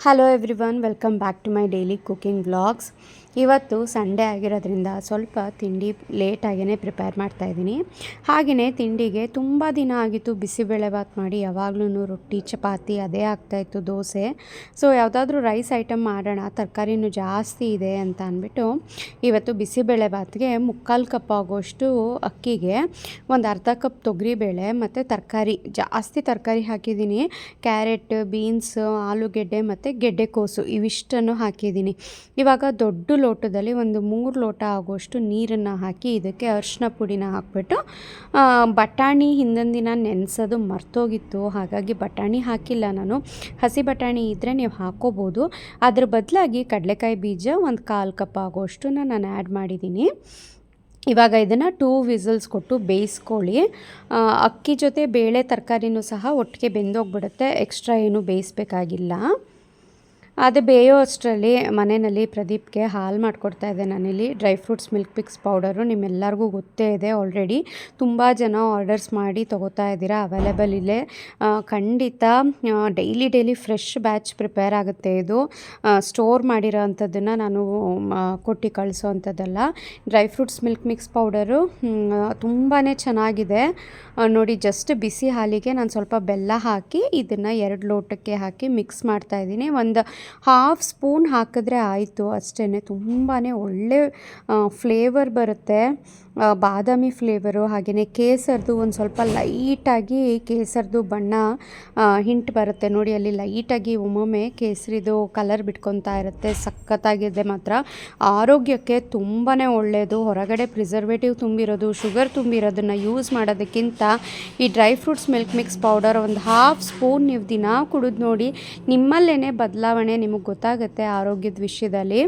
Hello everyone welcome back to my daily cooking vlogs ಇವತ್ತು Sunday ಆಗಿರೋದ್ರಿಂದ ಸ್ವಲ್ಪ ತಿಂಡಿ ಲೇಟಾಗೇ ಪ್ರಿಪೇರ್ ಮಾಡ್ತಾಯಿದ್ದೀನಿ ಹಾಗೆಯೇ ತಿಂಡಿಗೆ ತುಂಬ ದಿನ ಆಗಿತ್ತು ಬಿಸಿಬೇಳೆಭಾತ್ ಮಾಡಿ ಯಾವಾಗ್ಲೂ ರೊಟ್ಟಿ, ಚಪಾತಿ, ಅದೇ ಆಗ್ತಾಯಿತ್ತು ದೋಸೆ. ಸೊ ಯಾವುದಾದ್ರೂ ರೈಸ್ ಐಟಮ್ ಮಾಡೋಣ ತರಕಾರಿನೂ ಜಾಸ್ತಿ ಇದೆ ಅಂತ ಅಂದ್ಬಿಟ್ಟು ಇವತ್ತು ಬಿಸಿಬೇಳೆಭಾತ್ಗೆ ಮುಕ್ಕಾಲು ಕಪ್ ಆಗೋಷ್ಟು ಅಕ್ಕಿಗೆ ಒಂದು ಅರ್ಧ ಕಪ್ ತೊಗರಿಬೇಳೆ ಮತ್ತು ತರಕಾರಿ. ಜಾಸ್ತಿ ತರಕಾರಿ ಹಾಕಿದ್ದೀನಿ. ಕ್ಯಾರೆಟ್ ಬೀನ್ಸ್ ಆಲೂಗೆಡ್ಡೆ ಮತ್ತು ಗೆಡ್ಡೆಕೋಸು ಇವಿಷ್ಟನ್ನು ಹಾಕಿದ್ದೀನಿ. ಇವಾಗ ದೊಡ್ಡ ಲೋಟದಲ್ಲಿ ಒಂದು ಮೂರು ಲೋಟ ಆಗುವಷ್ಟು ನೀರನ್ನು ಹಾಕಿ ಇದಕ್ಕೆ ಅರಿಶಿನ ಪುಡಿನ ಹಾಕ್ಬಿಟ್ಟು ಬಟಾಣಿ ಹಿಂದಿನ ದಿನ ನೆನೆಸೋದು ಮರ್ತೋಗಿತ್ತು. ಹಾಗಾಗಿ ಬಟಾಣಿ ಹಾಕಿಲ್ಲ ನಾನು. ಹಸಿ ಬಟಾಣಿ ಇದ್ದರೆ ನೀವು ಹಾಕೋಬೋದು. ಅದ್ರ ಬದಲಾಗಿ ಕಡಲೆಕಾಯಿ ಬೀಜ ಒಂದು ಕಾಲು ಕಪ್ ಆಗೋಷ್ಟು ನಾನು ಆ್ಯಡ್ ಮಾಡಿದ್ದೀನಿ. ಇವಾಗ ಇದನ್ನು ಟೂ ವಿಸಲ್ಸ್ ಕೊಟ್ಟು ಬೇಯಿಸ್ಕೊಳ್ಳಿ. ಅಕ್ಕಿ ಜೊತೆ ಬೇಳೆ ತರಕಾರಿನೂ ಸಹ ಒಟ್ಟಿಗೆ ಬೆಂದೋಗ್ಬಿಡುತ್ತೆ. ಎಕ್ಸ್ಟ್ರಾ ಏನು ಬೇಯಿಸ್ಬೇಕಾಗಿಲ್ಲ. ಅದು ಬೇಯೋ ಅಷ್ಟರಲ್ಲಿ ಮನೆಯಲ್ಲಿ ಪ್ರದೀಪ್ಗೆ ಹಾಲು ಮಾಡಿಕೊಡ್ತಾ ಇದ್ದೆ ನಾನಿಲ್ಲಿ. Dry fruits, milk mix powder ನಿಮ್ಮೆಲ್ಲರಿಗೂ ಗೊತ್ತೇ ಇದೆ ಆಲ್ರೆಡಿ. ತುಂಬ ಜನ ಆರ್ಡರ್ಸ್ ಮಾಡಿ ತೊಗೋತಾ ಇದ್ದೀರಾ, ಅವೈಲೇಬಲ್ ಇಲ್ಲೇ. ಖಂಡಿತ daily daily fresh batch prepare ಆಗುತ್ತೆ ಇದು. ಸ್ಟೋರ್ ಮಾಡಿರೋ ಅಂಥದ್ದನ್ನು ನಾನು ಕೊಟ್ಟು ಕಳಿಸೋ ಅಂಥದ್ದಲ್ಲ dry fruits, milk mix powder ತುಂಬಾ ಚೆನ್ನಾಗಿದೆ. ನೋಡಿ ಜಸ್ಟ್ ಬಿಸಿ ಹಾಲಿಗೆ ನಾನು ಸ್ವಲ್ಪ ಬೆಲ್ಲ ಹಾಕಿ ಇದನ್ನು ಎರಡು ಲೋಟಕ್ಕೆ ಹಾಕಿ ಮಿಕ್ಸ್ ಮಾಡ್ತಾ ಇದ್ದೀನಿ. ಒಂದು ಹಾಫ್ ಸ್ಪೂನ್ ಹಾಕಿದ್ರೆ ಆಯಿತು ಅಷ್ಟೇ ತುಂಬಾ ಒಳ್ಳೆ ಫ್ಲೇವರ್ ಬರುತ್ತೆ. ಬಾದಾಮಿ ಫ್ಲೇವರು ಹಾಗೆಯೇ ಕೇಸರ್ದು ಒಂದು ಸ್ವಲ್ಪ ಲೈಟಾಗಿ ಕೇಸರ್ದು ಬಣ್ಣ ಹಿಂಟ್ ಬರುತ್ತೆ. ನೋಡಿ, ಅಲ್ಲಿ ಲೈಟಾಗಿ ಒಮ್ಮೊಮ್ಮೆ ಕೇಸರಿದು ಕಲರ್ ಬಿಟ್ಕೊತಾ ಇರುತ್ತೆ. ಸಖತ್ತಾಗಿದೆ ಮಾತ್ರ. ಆರೋಗ್ಯಕ್ಕೆ ತುಂಬಾ ಒಳ್ಳೆಯದು ಹೊರಗಡೆ ಪ್ರಿಸರ್ವೇಟಿವ್ ತುಂಬಿರೋದು ಶುಗರ್ ತುಂಬಿರೋದನ್ನು ಯೂಸ್ ಮಾಡೋದಕ್ಕಿಂತ ಈ dry fruits milk mix powder ಒಂದು ಹಾಫ್ ಸ್ಪೂನ್ ನೀವು ದಿನ ಕುಡಿದು ನೋಡಿ ನಿಮ್ಮಲ್ಲೇ ಬದಲಾವಣೆ ನಿಮಗೆ ಗೊತ್ತಾಗುತ್ತೆ ಆರೋಗ್ಯದ ವಿಷಯದಲ್ಲಿ.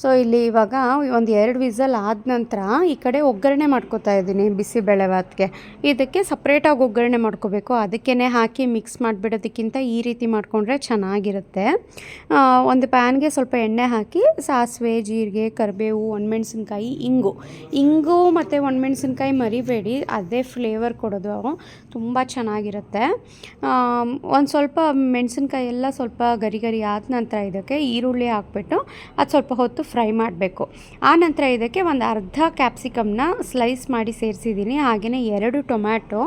ಸೊ ಇಲ್ಲಿ ಇವಾಗ ಒಂದು ಎರಡು ವಿಸಲ್ ಆದ ನಂತರ ಈ ಕಡೆ ಒಗ್ಗರಣೆ ಮಾಡ್ಕೋತಾ ಇದ್ದೀನಿ ಬಿಸಿಬೇಳೆಭಾತ್ಗೆ ಇದಕ್ಕೆ ಸಪ್ರೇಟಾಗಿ ಒಗ್ಗರಣೆ ಮಾಡ್ಕೋಬೇಕು. ಅದಕ್ಕೇ ಹಾಕಿ ಮಿಕ್ಸ್ ಮಾಡಿಬಿಡೋದಕ್ಕಿಂತ ಈ ರೀತಿ ಮಾಡಿಕೊಂಡ್ರೆ ಚೆನ್ನಾಗಿರುತ್ತೆ. ಒಂದು ಪ್ಯಾನ್ಗೆ ಸ್ವಲ್ಪ ಎಣ್ಣೆ ಹಾಕಿ, ಸಾಸಿವೆ, ಜೀರಿಗೆ, ಕರಿಬೇವು, ಒಣಮೆಣ್ಸಿನ್ಕಾಯಿ, ಇಂಗು. ಇಂಗು ಮತ್ತು ಒಣಮೆಣ್ಸಿನ್ಕಾಯಿ ಮರಿಬೇಡಿ. ಅದೇ ಫ್ಲೇವರ್ ಕೊಡೋದು ತುಂಬ ಚೆನ್ನಾಗಿರುತ್ತೆ. ಒಂದು ಸ್ವಲ್ಪ ಮೆಣಸಿನ್ಕಾಯಿ ಎಲ್ಲ ಸ್ವಲ್ಪ ಗರಿ ಗರಿ ಆದ ನಂತರ ಇದಕ್ಕೆ ಈರುಳ್ಳಿ ಹಾಕ್ಬಿಟ್ಟು ಅದು ಸ್ವಲ್ಪ ಹೊತ್ತು ಫ್ರೈ ಮಾಡಬೇಕು. ಆ ನಂತರ ಇದಕ್ಕೆ ಒಂದು ಅರ್ಧ ಕ್ಯಾಪ್ಸಿಕಮ್ನ ಸ್ಲೈಸ್ ಮಾಡಿ ಸೇರಿಸಿದ್ದೀನಿ. ಹಾಗೆಯೇ ಎರಡು ಟೊಮ್ಯಾಟೊ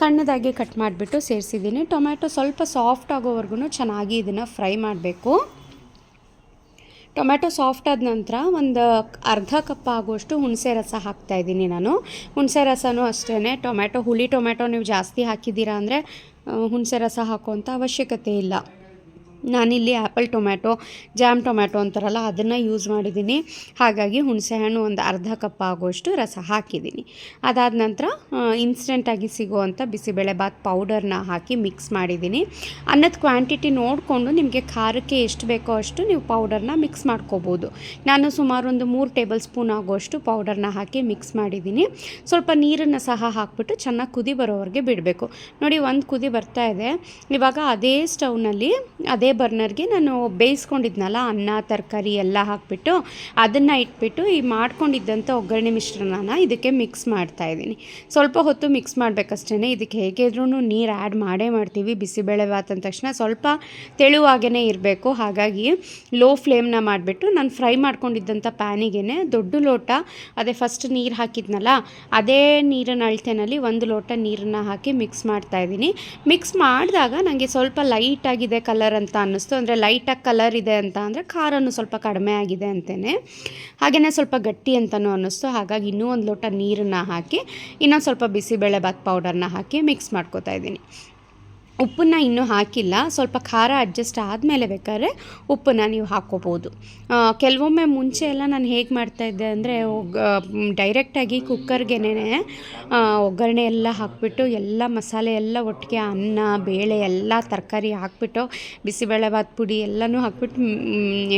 ಸಣ್ಣದಾಗಿ ಕಟ್ ಮಾಡಿಬಿಟ್ಟು ಸೇರಿಸಿದ್ದೀನಿ. ಟೊಮ್ಯಾಟೊ ಸ್ವಲ್ಪ ಸಾಫ್ಟ್ ಆಗೋವರೆಗೂ ಚೆನ್ನಾಗಿ ಇದನ್ನು ಫ್ರೈ ಮಾಡಬೇಕು. ಟೊಮ್ಯಾಟೊ ಸಾಫ್ಟ್ ಆದ ನಂತರ ಒಂದು ಅರ್ಧ ಕಪ್ ಆಗುವಷ್ಟು ಹುಣಸೆ ರಸ ಹಾಕ್ತಾಯಿದ್ದೀನಿ ನಾನು. ಹುಣಸೆ ರಸನೂ ಅಷ್ಟೇ ಟೊಮ್ಯಾಟೊ ಹುಳಿ ಟೊಮ್ಯಾಟೊ ನೀವು ಜಾಸ್ತಿ ಹಾಕಿದ್ದೀರಾ ಅಂದರೆ ಹುಣಸೆ ರಸ ಹಾಕುವಂಥ ಅವಶ್ಯಕತೆ ಇಲ್ಲ. ನಾನಿಲ್ಲಿ ಆ್ಯಪಲ್ ಟೊಮ್ಯಾಟೊ, ಜಾಮ್ ಟೊಮ್ಯಾಟೊ ಅಂತಾರಲ್ಲ, ಅದನ್ನು ಯೂಸ್ ಮಾಡಿದ್ದೀನಿ ಹಾಗಾಗಿ ಹುಣಸೆಹಣ್ಣು ಒಂದು ಅರ್ಧ ಕಪ್ ಆಗುವಷ್ಟು ರಸ ಹಾಕಿದ್ದೀನಿ ಅದಾದ ನಂತರ ಇನ್ಸ್ಟೆಂಟಾಗಿ ಸಿಗುವಂಥ ಬಿಸಿಬೇಳೆಬಾತ್ ಪೌಡರ್ನ ಹಾಕಿ ಮಿಕ್ಸ್ ಮಾಡಿದ್ದೀನಿ ಅನ್ನದ ಕ್ವಾಂಟಿಟಿ ನೋಡಿಕೊಂಡು ನಿಮಗೆ ಖಾರಕ್ಕೆ ಎಷ್ಟು ಬೇಕೋ ಅಷ್ಟು ನೀವು ಪೌಡರ್ನ ಮಿಕ್ಸ್ ಮಾಡ್ಕೋಬೋದು. ನಾನು ಸುಮಾರು ಒಂದು ಮೂರು ಟೇಬಲ್ ಸ್ಪೂನ್ ಆಗುವಷ್ಟು ಪೌಡರ್ನ ಹಾಕಿ ಮಿಕ್ಸ್ ಮಾಡಿದ್ದೀನಿ ಸ್ವಲ್ಪ ನೀರನ್ನು ಸಹ ಹಾಕ್ಬಿಟ್ಟು ಚೆನ್ನಾಗಿ ಕುದಿ ಬರೋವರೆಗೆ ಬಿಡಬೇಕು. ನೋಡಿ, ಒಂದು ಕುದಿ ಬರ್ತಾ ಇದೆ. ಇವಾಗ ಅದೇ ಸ್ಟವ್ನಲ್ಲಿ ಅದೇ ಬರ್ನರ್ಗೆ ನಾನು ಬೇಯಿಸ್ಕೊಂಡಿದ್ನಲ್ಲ, ಅನ್ನ, ತರಕಾರಿ ಎಲ್ಲ ಹಾಕ್ಬಿಟ್ಟು ಅದನ್ನು ಇಟ್ಬಿಟ್ಟು ಈ ಮಾಡ್ಕೊಂಡಿದ್ದಂಥ ಒಗ್ಗರಣೆ ಮಿಶ್ರಣನ ಇದಕ್ಕೆ ಮಿಕ್ಸ್ ಮಾಡ್ತಾ ಇದ್ದೀನಿ. ಸ್ವಲ್ಪ ಹೊತ್ತು ಮಿಕ್ಸ್ ಮಾಡಬೇಕಷ್ಟೇ ಇದಕ್ಕೆ ಹೇಗೆ ಇದ್ರೂ ನೀರು ಆ್ಯಡ್ ಮಾಡೇ ಮಾಡ್ತೀವಿ ಬಿಸಿಬೇಳೆ ಭಾತ್ ಅಂದ ತಕ್ಷಣ ಸ್ವಲ್ಪ ತೆಳುವಾಗೇ ಇರಬೇಕು. ಹಾಗಾಗಿ ಲೋ ಫ್ಲೇಮ್ನ ಮಾಡಿಬಿಟ್ಟು ನಾನು ಫ್ರೈ ಮಾಡ್ಕೊಂಡಿದ್ದಂಥ ಪ್ಯಾನಿಗೆ ದೊಡ್ಡ ಲೋಟ, ಅದೇ ಫಸ್ಟ್ ನೀರು ಹಾಕಿದ್ನಲ್ಲ, ಅದೇ ನೀರಿನ ಅಳತೆನಲ್ಲಿ ಒಂದು ಲೋಟ ನೀರನ್ನು ಹಾಕಿ ಮಿಕ್ಸ್ ಮಾಡ್ತಾ ಇದ್ದೀನಿ. ಮಿಕ್ಸ್ ಮಾಡಿದಾಗ ನನಗೆ ಸ್ವಲ್ಪ ಲೈಟ್ ಆಗಿದೆ ಕಲರ್ ಅಂತ ಅನ್ನಿಸ್ತು. ಅಂದರೆ ಲೈಟಾಗಿ ಕಲರ್ ಇದೆ ಅಂತ ಅಂದರೆ ಖಾರನೂ ಸ್ವಲ್ಪ ಕಡಿಮೆ ಆಗಿದೆ ಅಂತಲೇ ಹಾಗೆಯೇ ಸ್ವಲ್ಪ ಗಟ್ಟಿ ಅಂತಲೂ ಅನ್ನಿಸ್ತು. ಹಾಗಾಗಿ ಇನ್ನೂ ಒಂದು ಲೋಟ ನೀರನ್ನು ಹಾಕಿ, ಇನ್ನೊಂದು ಸ್ವಲ್ಪ ಬಿಸಿಬೇಳೆಭಾತ್ ಪೌಡರ್ನ ಹಾಕಿ ಮಿಕ್ಸ್ ಮಾಡ್ಕೊತಾ ಇದ್ದೀನಿ. ಉಪ್ಪನ್ನು ಇನ್ನೂ ಹಾಕಿಲ್ಲ. ಸ್ವಲ್ಪ ಖಾರ ಅಡ್ಜಸ್ಟ್ ಆದಮೇಲೆ ಬೇಕಾದ್ರೆ ಉಪ್ಪನ್ನು ನೀವು ಹಾಕ್ಕೋಬೋದು ಕೆಲವೊಮ್ಮೆ ಮುಂಚೆ ಎಲ್ಲ ನಾನು ಹೇಗೆ ಮಾಡ್ತಾಯಿದ್ದೆ ಅಂದರೆ ಡೈರೆಕ್ಟಾಗಿ ಕುಕ್ಕರ್ಗೆನೇ ಒಗ್ಗರಣೆ ಎಲ್ಲ ಹಾಕ್ಬಿಟ್ಟು ಎಲ್ಲ ಮಸಾಲೆ ಎಲ್ಲ ಒಟ್ಟಿಗೆ ಅನ್ನ, ಬೇಳೆ ಎಲ್ಲ ತರಕಾರಿ ಹಾಕ್ಬಿಟ್ಟು ಬಿಸಿಬೇಳೆಬಾತ್ ಪುಡಿ ಎಲ್ಲನೂ ಹಾಕ್ಬಿಟ್ಟು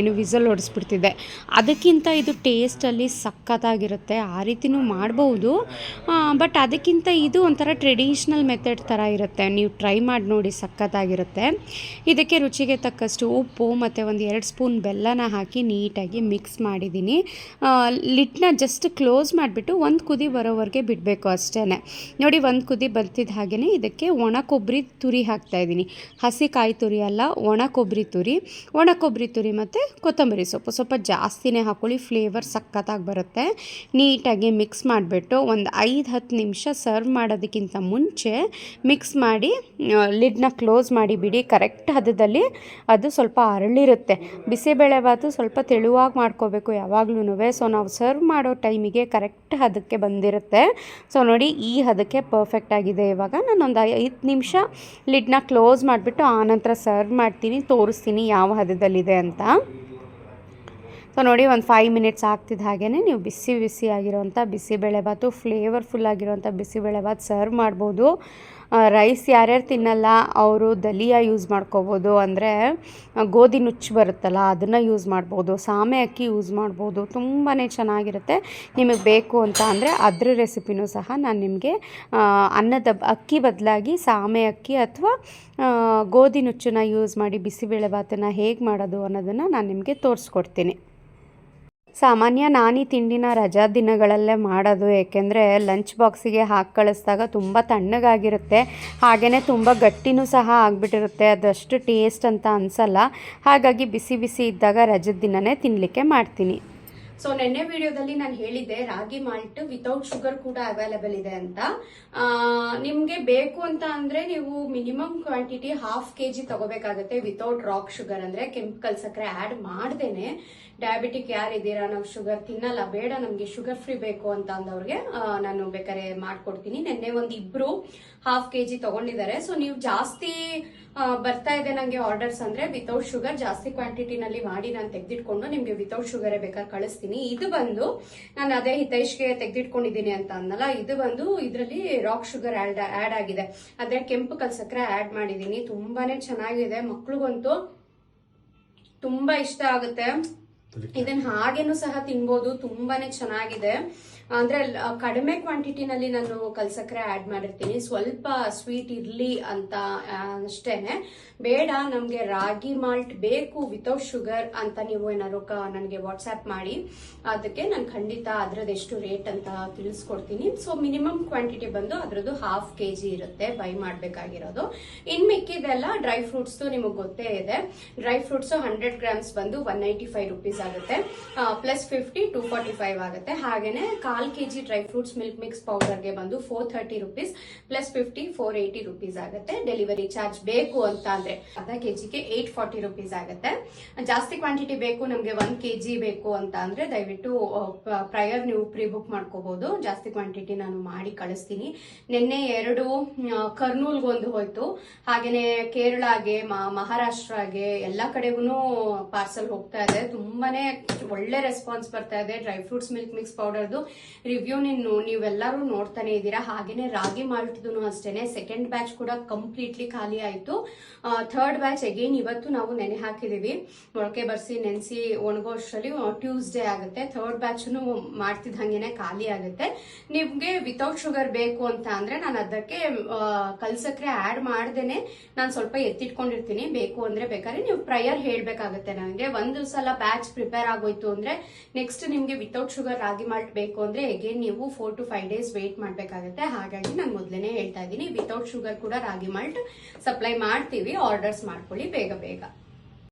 ಏನು ವಿಸಲ್ ಹೊಡಿಸ್ಬಿಡ್ತಿದ್ದೆ ಅದಕ್ಕಿಂತ ಇದು ಟೇಸ್ಟಲ್ಲಿ ಸಖತ್ತಾಗಿರುತ್ತೆ. ಆ ರೀತಿನೂ ಮಾಡ್ಬೋದು. ಬಟ್ ಅದಕ್ಕಿಂತ ಇದು ಒಂಥರ ಟ್ರೆಡಿಷ್ನಲ್ ಮೆಥಡ್ ಥರ ಇರುತ್ತೆ. ನೀವು ಟ್ರೈ ಮಾಡಿ ನೋಡಿ ಸಖತ್ತಾಗಿರುತ್ತೆ. ಇದಕ್ಕೆ ರುಚಿಗೆ ತಕ್ಕಷ್ಟು ಉಪ್ಪು ಮತ್ತು ಒಂದು ಎರಡು ಸ್ಪೂನ್ ಬೆಲ್ಲನ ಹಾಕಿ ನೀಟಾಗಿ ಮಿಕ್ಸ್ ಮಾಡಿದ್ದೀನಿ. ಲಿಟ್ನ ಜಸ್ಟ್ ಕ್ಲೋಸ್ ಮಾಡಿಬಿಟ್ಟು ಒಂದು ಕುದಿ ಬರೋವರೆಗೆ ಬಿಡಬೇಕು ಅಷ್ಟೇ ನೋಡಿ ಒಂದು ಕುದಿ ಬರ್ತಿದ್ದ ಹಾಗೆಯೇ ಇದಕ್ಕೆ ಒಣ ಕೊಬ್ಬರಿ ತುರಿ ಹಾಕ್ತಾಯಿದ್ದೀನಿ ಹಸಿ ಕಾಯಿ ತುರಿ ಅಲ್ಲ, ಒಣ ಕೊಬ್ಬರಿ ತುರಿ. ಒಣ ಕೊಬ್ಬರಿ ತುರಿ ಮತ್ತು ಕೊತ್ತಂಬರಿ ಸೊಪ್ಪು. ಸ್ವಲ್ಪ ಜಾಸ್ತಿನೇ ಹಾಕೊಳ್ಳಿ, ಫ್ಲೇವರ್ ಸಖತ್ತಾಗಿ ಬರುತ್ತೆ. ನೀಟಾಗಿ ಮಿಕ್ಸ್ ಮಾಡಿಬಿಟ್ಟು ಒಂದು ಐದು ಹತ್ತು ನಿಮಿಷ ಸರ್ವ್ ಮಾಡೋದಕ್ಕಿಂತ ಮುಂಚೆ ಮಿಕ್ಸ್ ಮಾಡಿ ಲಿಡ್ನ ಕ್ಲೋಸ್ ಮಾಡಿ ಬಿಡಿ, ಕರೆಕ್ಟ್ ಹದದಲ್ಲಿ ಅದು ಸ್ವಲ್ಪ ಅರಳಿರುತ್ತೆ. ಬಿಸಿಬೇಳೆಬಾತು ಸ್ವಲ್ಪ ತೆಳುವಾಗಿ ಮಾಡ್ಕೋಬೇಕು ಯಾವಾಗ್ಲೂ ಸೊ ನಾವು ಸರ್ವ್ ಮಾಡೋ ಟೈಮಿಗೆ ಕರೆಕ್ಟ್ ಹದಕ್ಕೆ ಬಂದಿರುತ್ತೆ. ಸೊ ನೋಡಿ ಈ ಹದಕ್ಕೆ ಪರ್ಫೆಕ್ಟ್ ಆಗಿದೆ. ಇವಾಗ ನಾನು ಒಂದು ಐದು ನಿಮಿಷ ಲಿಡ್ನ ಕ್ಲೋಸ್ ಮಾಡಿಬಿಟ್ಟು ಆನಂತರ ಸರ್ವ್ ಮಾಡ್ತೀನಿ, ತೋರಿಸ್ತೀನಿ ಯಾವ ಹದದಲ್ಲಿದೆ ಅಂತ. ಸೊ ನೋಡಿ ಒಂದು ಫೈವ್ ಮಿನಿಟ್ಸ್ ಆಗ್ತಿದ್ದ ಹಾಗೇ ನೀವು ಬಿಸಿ ಬಿಸಿ ಆಗಿರೋಂಥ ಬಿಸಿಬೇಳೆಬಾತು ಫ್ಲೇವರ್ಫುಲ್ ಆಗಿರೋಂಥ ಬಿಸಿಬೇಳೆಬಾತು ಸರ್ವ್ ಮಾಡ್ಬೋದು. ರೈಸ್ ಯಾರ್ಯಾರು ತಿನ್ನಲ್ಲ, ಅವರು ದಲಿಯಾ ಯೂಸ್ ಮಾಡ್ಕೋಬೋದು ಅಂದರೆ ಗೋಧಿ ನುಚ್ಚು ಬರುತ್ತಲ್ಲ, ಅದನ್ನು ಯೂಸ್ ಮಾಡ್ಬೋದು, ಸಾಮೆ ಅಕ್ಕಿ ಯೂಸ್ ಮಾಡ್ಬೋದು ತುಂಬಾ ಚೆನ್ನಾಗಿರುತ್ತೆ. ನಿಮಗೆ ಬೇಕು ಅಂತ ಅಂದರೆ ಅದ್ರ ರೆಸಿಪಿನೂ ಸಹ ನಾನು ನಿಮಗೆ ಅನ್ನದ ಅಕ್ಕಿ ಬದಲಾಗಿ ಸಾಮೆ ಅಕ್ಕಿ ಅಥವಾ ಗೋಧಿ ನುಚ್ಚನ್ನು ಯೂಸ್ ಮಾಡಿ ಬಿಸಿಬೇಳೆಭಾತನ್ನು ಹೇಗೆ ಮಾಡೋದು ಅನ್ನೋದನ್ನು ನಾನು ನಿಮಗೆ ತೋರಿಸ್ಕೊಡ್ತೀನಿ. ಸಾಮಾನ್ಯ ನಾನಿ ತಿಂಡಿನ ರಜಾ ದಿನಗಳಲ್ಲೇ ಮಾಡೋದು, ಏಕೆಂದರೆ ಲಂಚ್ ಬಾಕ್ಸಿಗೆ ಹಾಕಿ ಕಳಿಸಿದಾಗ ತುಂಬ ತಣ್ಣಗಾಗಿರುತ್ತೆ. ಹಾಗೆಯೇ ತುಂಬ ಗಟ್ಟಿನೂ ಸಹ ಆಗಿಬಿಟ್ಟಿರುತ್ತೆ, ಅದಷ್ಟು ಟೇಸ್ಟ್ ಅಂತ ಅನಿಸಲ್ಲ. ಹಾಗಾಗಿ ಬಿಸಿ ಬಿಸಿ ಇದ್ದಾಗ ರಜದ ದಿನನೇ ತಿನ್ನಲಿಕ್ಕೆ ಮಾಡ್ತೀನಿ. ಸೊ ನೆನ್ನೆ ವಿಡಿಯೋದಲ್ಲಿ ನಾನು ಹೇಳಿದ್ದೆ, ರಾಗಿ ಮಾಲ್ಟ್ ವಿತೌಟ್ ಶುಗರ್ ಕೂಡ ಅವೈಲೇಬಲ್ ಇದೆ ಅಂತ. ನಿಮಗೆ ಬೇಕು ಅಂತ ಅಂದರೆ ನೀವು minimum quantity half K G ತಗೋಬೇಕಾಗುತ್ತೆ without rock sugar ಅಂದ್ರೆ ಕೆಮಿಕಲ್ ಸಕ್ಕರೆ ಆ್ಯಡ್ ಮಾಡ್ದೇನೆ. ಡಯಾಬಿಟಿಕ್ ಯಾರಿದ್ದೀರಾ ನಾವು ಶುಗರ್ ತಿನ್ನಲ್ಲ, ಬೇಡ, ನಮಗೆ ಶುಗರ್ ಫ್ರೀ ಬೇಕು ಅಂತ ಅಂದವ್ರಿಗೆ ನಾನು ಬೇಕಾದ್ರೆ ಮಾಡ್ಕೊಡ್ತೀನಿ. ನಿನ್ನೆ ಒಂದು ಇಬ್ರು ಹಾಫ್ ಕೆ ಜಿ ತಗೊಂಡಿದ್ದಾರೆ. ಸೊ ನೀವು ಜಾಸ್ತಿ ಬರ್ತಾ ಇದೆ ನಂಗೆ ಆರ್ಡರ್ಸ್ ಅಂದ್ರೆ ವಿತೌಟ್ ಶುಗರ್ ಜಾಸ್ತಿ ಕ್ವಾಂಟಿಟಿನಲ್ಲಿ ಮಾಡಿ ನಾನು ತೆಗೆದಿಟ್ಕೊಂಡು ನಿಮ್ಗೆ ವಿತೌಟ್ ಶುಗರೇ ಬೇಕಾದ್ರೆ ಕಳಿಸ್ತೀನಿ. ಇದು ಬಂದು ನಾನು ಅದೇ ಹಿತೈಷ್ಗೆ ತೆಗೆದಿಟ್ಕೊಂಡಿದ್ದೀನಿ ಅಂತ ಅನ್ನಲ್ಲ ಇದು ಬಂದು ಇದರಲ್ಲಿ ರಾಕ್ ಶುಗರ್ ಆಡ್ ಆ್ಯಡ್ ಆಗಿದೆ. ಅದೇ ಕೆಂಪು ಕಲ್ ಸಕ್ಕರೆ ಆಡ್ ಮಾಡಿದೀನಿ ತುಂಬಾನೇ ಚೆನ್ನಾಗಿದೆ. ಮಕ್ಳಿಗಂತೂ ತುಂಬಾ ಇಷ್ಟ ಆಗುತ್ತೆ. ಇದನ್ನ ಹಾಗೇನು ಸಹ ತಿನ್ಬೋದು ತುಂಬಾನೇ ಚೆನ್ನಾಗಿದೆ. ಅಂದ್ರೆ ಕಡಿಮೆ ಕ್ವಾಂಟಿಟಿನಲ್ಲಿ ನಾನು ಕಲ್ಸಕ್ರೆ ಆಡ್ ಮಾಡಿರ್ತೀನಿ. ಸ್ವಲ್ಪ ಸ್ವೀಟ್ ಇರ್ಲಿ ಅಂತ ಅಷ್ಟೇ ಬೇಡ, ನಮಗೆ ರಾಗಿ ಮಾಲ್ಟ್ ಬೇಕು ವಿತೌಟ್ ಶುಗರ್ ಅಂತ ನೀವು ಏನಾದ್ರು ನನಗೆ ವಾಟ್ಸ್ಆಪ್ ಮಾಡಿ. ಅದಕ್ಕೆ ನಾನು ಖಂಡಿತ ಅದರದ್ದು ಎಷ್ಟು ರೇಟ್ ಅಂತ ತಿಳಿಸ್ಕೊಡ್ತೀನಿ. ಸೊ ಮಿನಿಮಮ್ ಕ್ವಾಂಟಿಟಿ ಬಂದು ಅದರದ್ದು ಹಾಫ್ ಕೆ ಜಿ ಇರುತ್ತೆ ಬೈ ಮಾಡಬೇಕಾಗಿರೋದು. ಇನ್ ಮಿಕ್ಕಿದೆಲ್ಲ ಡ್ರೈ ಫ್ರೂಟ್ಸ್ ನಿಮಗೆ ಗೊತ್ತೇ ಇದೆ. ಡ್ರೈ ಫ್ರೂಟ್ಸ್ ಹಂಡ್ರೆಡ್ ಗ್ರಾಮ್ಸ್ ಬಂದು ಒನ್ ನೈಂಟಿ ಫೈವ್ ರುಪೀಸ್ ಆಗುತ್ತೆ. Plus fifty two forty five ಆಗುತ್ತೆ. ಹಾಗೇನೆ K G dry fruits milk mix ಪೌಡರ್ಗೆ ಬಂದು four thirty rupees plus fifty four eighty rupees ಆಗುತ್ತೆ. ಡೆಲಿವರಿ ಚಾರ್ಜ್ ಬೇಕು ಅಂತ ಅಂದ್ರೆ ಅರ್ಧ ಕೆಜಿಗೆ ಏಟ್ ಫಾರ್ಟಿ ರುಪೀಸ್ ಆಗುತ್ತೆ. ಜಾಸ್ತಿ ಕ್ವಾಂಟಿಟಿ ಬೇಕು, ನಮಗೆ ಒನ್ ಕೆ ಜಿ ಬೇಕು ಅಂತ ಅಂದ್ರೆ ದಯವಿಟ್ಟು ಪ್ರಯರ್ ನೀವು ಪ್ರೀ ಬುಕ್ ಮಾಡ್ಕೋಬಹುದು ಜಾಸ್ತಿ ಕ್ವಾಂಟಿಟಿ ನಾನು ಮಾಡಿ ಕಳಿಸ್ತೀನಿ. ನಿನ್ನೆ ಎರಡು ಕರ್ನೂಲ್ಗೊಂದು ಹೋಯ್ತು. ಹಾಗೇನೆ ಕೇರಳಗೆ ಮಹಾರಾಷ್ಟ್ರಗೆ ಎಲ್ಲ ಕಡೆಗೂ ಪಾರ್ಸಲ್ ಹೋಗ್ತಾ ಇದೆ. ತುಂಬಾನೇ ಒಳ್ಳೆ ರೆಸ್ಪಾನ್ಸ್ ಬರ್ತಾ ಇದೆ. ಡ್ರೈ ಫ್ರೂಟ್ಸ್ ಮಿಲ್ಕ್ ಮಿಕ್ಸ್ ಪೌಡರ್ದು ರಿವ್ಯೂ ನೀವು ನೀವೆಲ್ಲರೂ ನೋಡ್ತಾನೆ ಇದ್ದೀರಾ. ಹಾಗೇನೆ ರಾಗಿ ಮಾಲ್ಟ್ದು ಅಷ್ಟೇನೆ. ಸೆಕೆಂಡ್ ಬ್ಯಾಚ್ ಕೂಡ ಕಂಪ್ಲೀಟ್ಲಿ ಖಾಲಿ ಆಯಿತು. ಥರ್ಡ್ ಬ್ಯಾಚ್ ಅಗೇನ್ ಇವತ್ತು ನಾವು ನೆನೆ ಹಾಕಿದೀವಿ. ಮೊಳಕೆ ಬರ್ಸಿ, ನೆನೆಸಿ ಒಣಗೋ ಅಷ್ಟರಲ್ಲಿ ಟ್ಯೂಸ್ಡೇ ಆಗುತ್ತೆ. ಥರ್ಡ್ ಬ್ಯಾಚ್ನು ಮಾಡ್ತಿದ್ದ ಹಂಗೇನೆ ಖಾಲಿ ಆಗುತ್ತೆ. ನಿಮಗೆ ವಿತೌಟ್ ಶುಗರ್ ಬೇಕು ಅಂತ ಅಂದರೆ ನಾನು ಅದಕ್ಕೆ ಕಲ್ಸಕ್ರೆ ಆಡ್ ಮಾಡ್ದೇನೆ. ನಾನು ಸ್ವಲ್ಪ ಎತ್ತಿಟ್ಕೊಂಡಿರ್ತೀನಿ. ಬೇಕು ಅಂದ್ರೆ ಬೇಕಾದ್ರೆ ನೀವು ಪ್ರಯರ್ ಹೇಳಬೇಕಾಗುತ್ತೆ ನನಗೆ ಒಂದು ಸಲ ಬ್ಯಾಚ್ ಪ್ರಿಪೇರ್ ಆಗೋಯ್ತು ಅಂದ್ರೆ ನೆಕ್ಸ್ಟ್ ನಿಮಗೆ ವಿತೌಟ್ ಶುಗರ್ ರಾಗಿ ಮಾಲ್ಟ್ ಬೇಕು ಅಂದ್ರೆ ಅಗೇನ್ ನೀವು four to five days wait ಮಾಡಬೇಕಾಗುತ್ತೆ. ಹಾಗಾಗಿ ನಾನು ಮೊದಲೇ ಹೇಳ್ತಾ ಇದ್ದೀನಿ ವಿತೌಟ್ ಶುಗರ್ ಕೂಡ ರಾಗಿ ಮಾಲ್ಟ್ ಸಪ್ಲೈ ಮಾಡ್ತೀವಿ ಆರ್ಡರ್ಸ್ ಮಾಡ್ಕೊಳ್ಳಿ ಬೇಗ ಬೇಗ.